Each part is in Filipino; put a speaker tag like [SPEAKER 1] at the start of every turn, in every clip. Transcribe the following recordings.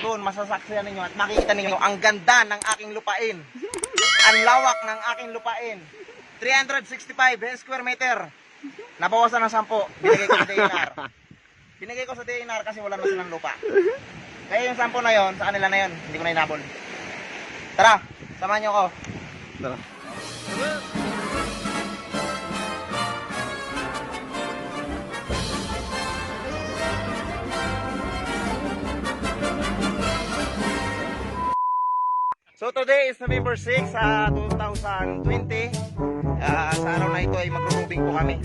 [SPEAKER 1] doon masasaksiyan ninyo at makikita ninyo ang ganda ng aking lupain. Ang lawak ng aking lupain. 365 square meter. Nabawasan ng 10. Binigay ko sa DNR. Binigay ko sa DNR kasi wala na silang lupa. Kaya yung 10 na yon, sa kanila na yon, hindi ko na inabol. Tara, samahan niyo ako.
[SPEAKER 2] Tara.
[SPEAKER 1] Today is November 6 sa 2020. Ah, sa araw na ito ay magro-roving po kami.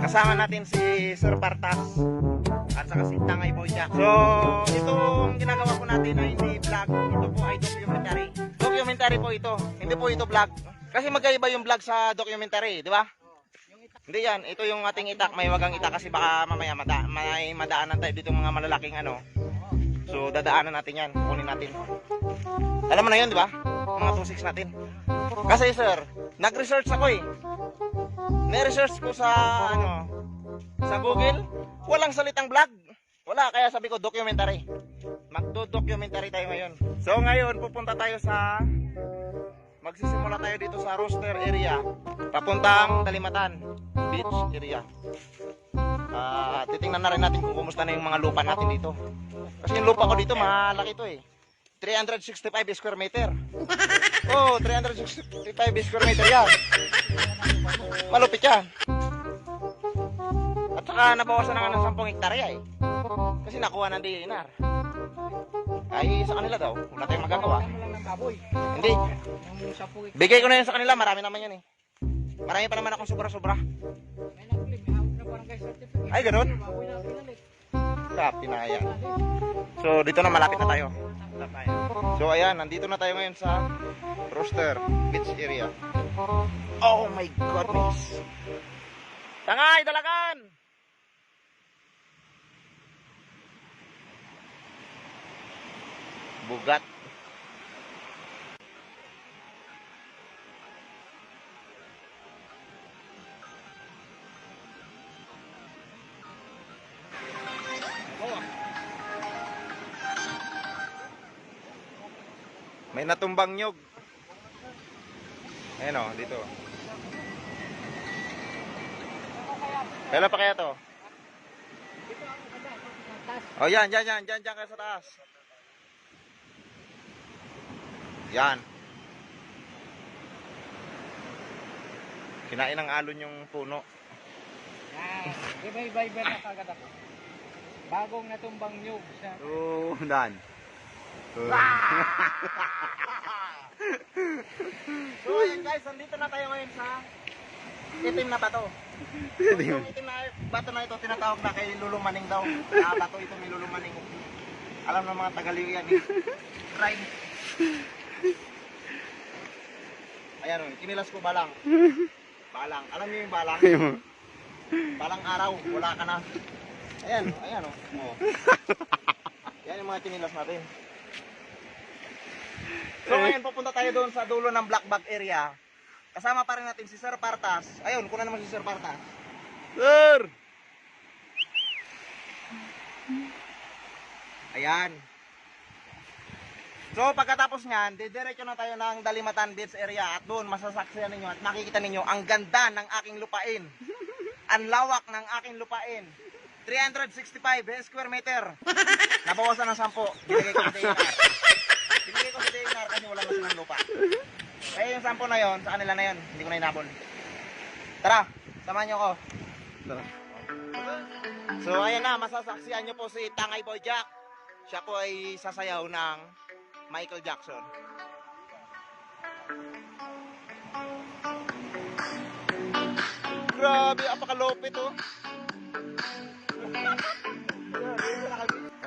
[SPEAKER 1] Kasama natin si Sir Partas at saka si Tangay Boy Jack. So, itong ginagawa po natin ay hindi vlog. Ito po ay documentary. Documentary po ito. Hindi po ito vlog. Kasi magkaiba yung vlog sa documentary, di ba? Hindi yan. Ito yung ating itak. May wagang itak kasi baka mamaya mada may madaanan tayo dito mga malalaking ano. So, dadaanan natin yan. Kunin natin. Alam mo na yun, di ba? Mga 2.6 natin. Kasi sir, nag-research ako eh. May-research ko sa, ano, sa Google. Walang salitang vlog. Wala, kaya sabi ko documentary. Magdo-documentary tayo ngayon. So ngayon, pupunta tayo sa, magsisimula tayo dito sa Rooster area. Papuntang Dalimatan Beach area. Ah, titingnan na rin natin kung kumusta na yung mga lupa natin dito. Kasi yung lupa ko dito, malaki to eh. 365 square meter. Oh, 365 square meter yan. Malupit yan. At saka nabawasan na nga ng 10 hektarya eh. Kasi nakuha ng DNR. Ay, sa kanila daw. Wala tayong magagawa. Hindi. Bigay ko na yun sa kanila. Marami naman yan eh. Marami pa naman akong sobra-sobra. Ay, ganun? Kapinaya. So, dito na malapit na tayo. So, ayan, nandito na tayo ngayon sa Rooster Beach area. Oh my goodness. Tangay, dalagan! Bugat. May natumbang nyog. Ayan o, dito. Kailan pa kaya to? Oh, yan, yan, yan, yan, yan kayo sa taas. Yan. Kinain ng alon yung puno.
[SPEAKER 3] Yan. Ibay-ibay na kagad ako. Bagong natumbang nyug sa
[SPEAKER 2] Oh, dan.
[SPEAKER 1] So, ayan guys, nandito na tayo ngayon sa itim na bato. Yung itim na bato na ito, tinatawag na kay Lulumaning daw. Ah, bato ito ni Lulumaning. Alam ng mga tagaliw yan eh. Tribe. Ayan o, kinilas ko balang. Balang. Alam niyo yung balang? Balang araw, wala ka na. Ayan, ayan o. Oh. Yan yung mga kinilas natin. So ngayon pupunta tayo doon sa dulo ng Black Bag area. Kasama pa rin natin si Sir Partas. Ayun, kuna naman si Sir Partas.
[SPEAKER 2] Sir!
[SPEAKER 1] Ayan. So pagkatapos niyan, didiretso na tayo ng Dalimatan Beach area at doon masasaksiyan ninyo at makikita ninyo ang ganda ng aking lupain. ang lawak ng aking lupain. 365 square meter. Nabawasan ng 10. Binigay ko DNR kasi wala na silang lupa. Kaya yung 10 na yon, sa kanila na yon, hindi ko na inabol. Tara, samahan niyo ako.
[SPEAKER 2] Tara.
[SPEAKER 1] So ayan na, masasaksiyan nyo po si Tangay Boy Jack. Siya po ay sasayaw ng Michael Jackson. Grabe, apakalopit oh.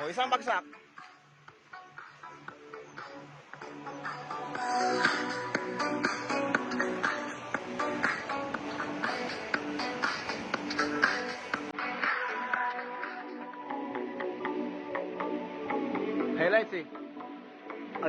[SPEAKER 1] oh, isang bagsak.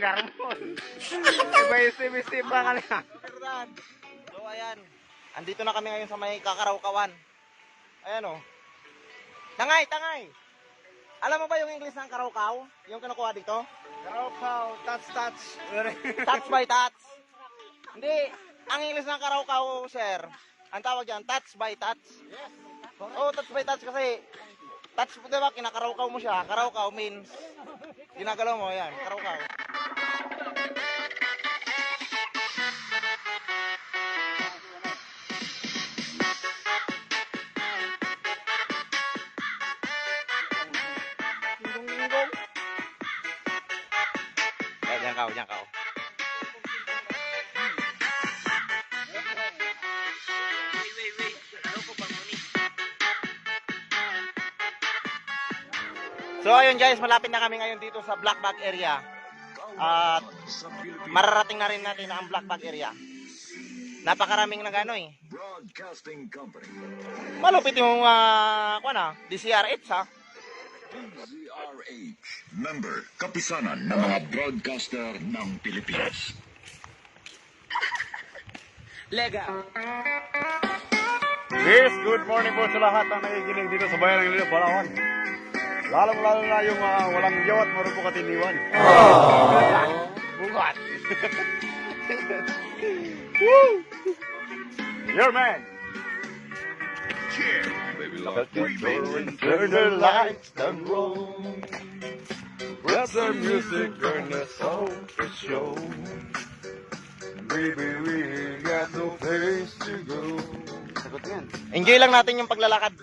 [SPEAKER 2] Garmon. May pa ka na.
[SPEAKER 1] So ayan, andito na kami ngayon sa may Kakaraukawan. Ayan o. Tangay, tangay! Alam mo ba yung English ng Karaukaw? Yung kinukuha dito?
[SPEAKER 2] Karaukaw, touch, touch.
[SPEAKER 1] Touch by touch. Hindi, ang English ng Karaukaw, sir, ang tawag yan, touch by touch. Oo, oh, touch by touch kasi, touch, di ba, kinakaraukaw mo siya. Karaukaw means, ginagalaw mo, yan, karaukaw. Yan kao. So ayun guys, malapit na kami ngayon dito sa Black Bag area. At mararating na rin natin ang Black Bag area. Napakaraming nag ano eh. Malupit yung uh, kuha na, DCR8 ha.
[SPEAKER 4] DZRH. Member, kapisanan ng mga broadcaster ng Pilipinas.
[SPEAKER 2] Yes, good morning po sa lahat ng nakikinig dito sa bayan ng Lilo, Palawan. Lalong-lalo na yung mga walang yaw at marunong katiniwan.
[SPEAKER 1] Bugat.
[SPEAKER 2] Your man!
[SPEAKER 1] Turn the lights down low.
[SPEAKER 2] Let the music turn the soul to show. Baby, we got no place to go. Sagot yan.
[SPEAKER 1] Enjoy lang natin yung paglalakad.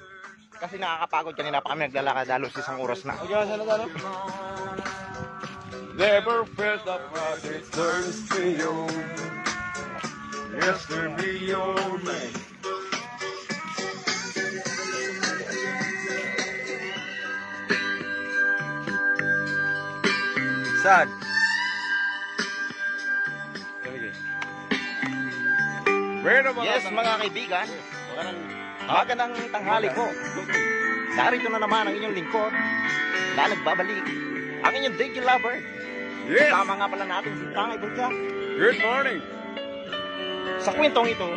[SPEAKER 1] Kasi nakakapagod kanina pa kami naglalakad halos isang oras na.
[SPEAKER 2] Okay, sana talo? Never felt the project turns to you. Yes, to be your man.
[SPEAKER 1] Sad. Yes, mga kaibigan. Magandang tanghali po. Narito na naman ang inyong lingkod na nagbabalik. Ang inyong Diggy Lover.
[SPEAKER 2] Yes!
[SPEAKER 1] Tama nga pala natin si Tangay Bulja.
[SPEAKER 2] Good morning!
[SPEAKER 1] Sa kwentong ito,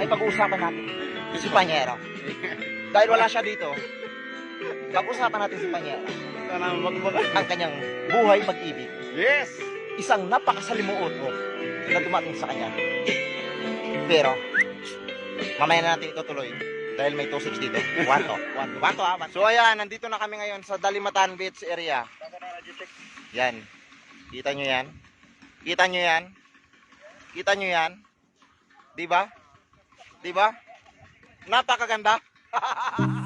[SPEAKER 1] ay pag-uusapan natin si Panyero. Dahil wala siya dito, pag-usapan natin si Panyero. Ang kanyang buhay pag-ibig.
[SPEAKER 2] Yes!
[SPEAKER 1] Isang napakasalimuot na dumating sa kanya. Pero, mamaya na natin itutuloy. Dahil may 2.6 dito. Wanto. Wanto. Wanto ha. So ayan, nandito na kami ngayon sa Dalimatan Beach area. Yan. Kita nyo yan? Kita nyo yan? Kita nyo yan? Di ba? Di ba? Napakaganda.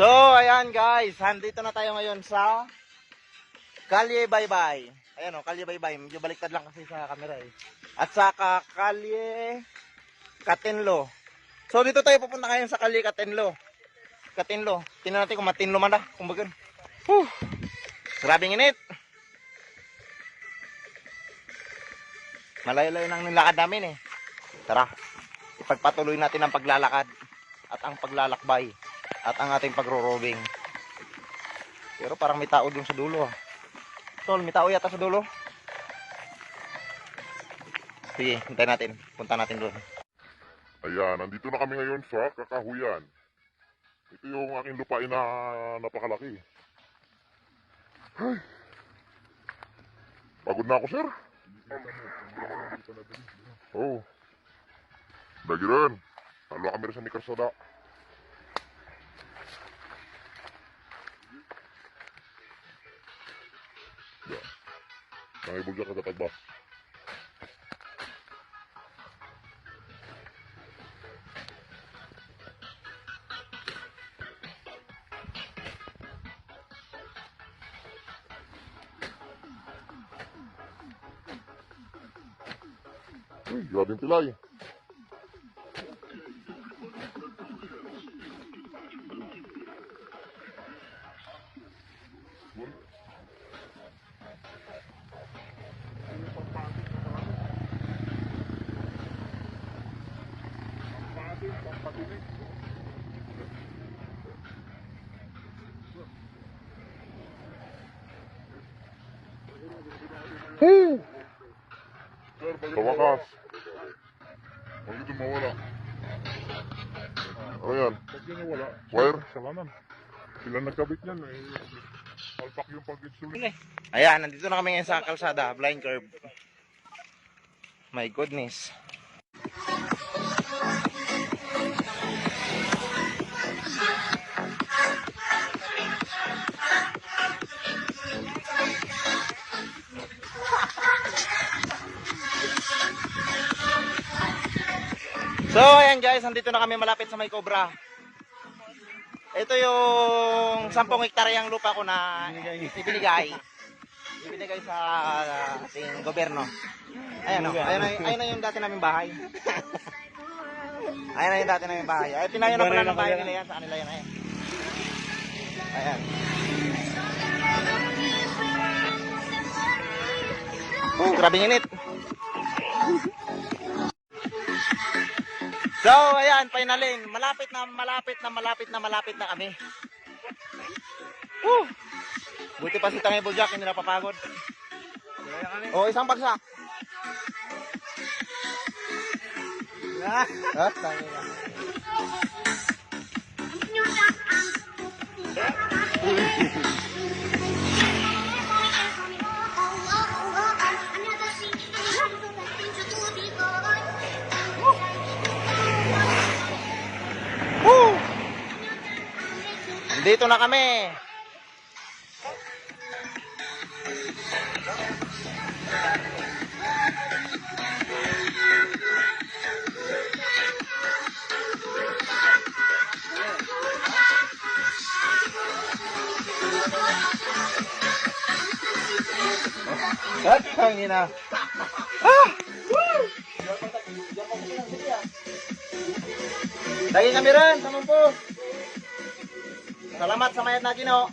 [SPEAKER 1] So, ayan guys, andito na tayo ngayon sa Kalye Baybay. Ayan o, Kalye Baybay. Medyo baliktad lang kasi sa camera eh. At saka Kalye Katenlo. So, dito tayo pupunta ngayon sa Kalye Katenlo. Katenlo. Tingnan natin kung matinlo man na. Kumbaga. Whew. Grabing init. Malayo-layo nang nilakad namin eh. Tara, ipagpatuloy natin ang paglalakad at ang paglalakbay at ang ating pagro-robing. Pero parang may tao dun sa dulo ah. Tol, may tao yata sa dulo. Sige, hintayin natin. Punta natin doon.
[SPEAKER 5] Ayan, nandito na kami ngayon sa Kakahuyan. Ito yung aking lupain na napakalaki. Ay. Pagod na ako, sir. Oh. Lagi rin. Halo kami rin sa ni Nangibulga ka dapat ba? Uy, grabe yung pilay. Sa wakas. Huwag ito mawala. Ano yan?
[SPEAKER 6] Pag yun wala,
[SPEAKER 5] Wire?
[SPEAKER 6] salaman. Sila nagkabit niyan eh. Palpak yung pag-insulin.
[SPEAKER 1] Ayan, nandito na kami ngayon sa kalsada, blind curve. My goodness. So, ayan guys, nandito na kami malapit sa may Cobra. Ito yung 10 hektaryang lupa ko na ibinigay. Ibinigay sa ating gobyerno. Ayan o, ayan, na- ayan na yung dati naming bahay. ayan na yung dati naming bahay. Ay, tinayo na pala ng bahay nila yan, sa kanila yan. Ayan. Ayan. Oh, grabing init. So, ayan, finally, malapit na, malapit na, malapit na, malapit na kami. Woo! Buti pa si Tangay Bojack, hindi napapagod. O, isang bagsak. Ha? Tangay na. Dito na kami. At hangina. Ah! Lagi kami rin, sa po. Salamat sa mayat na Ginoo.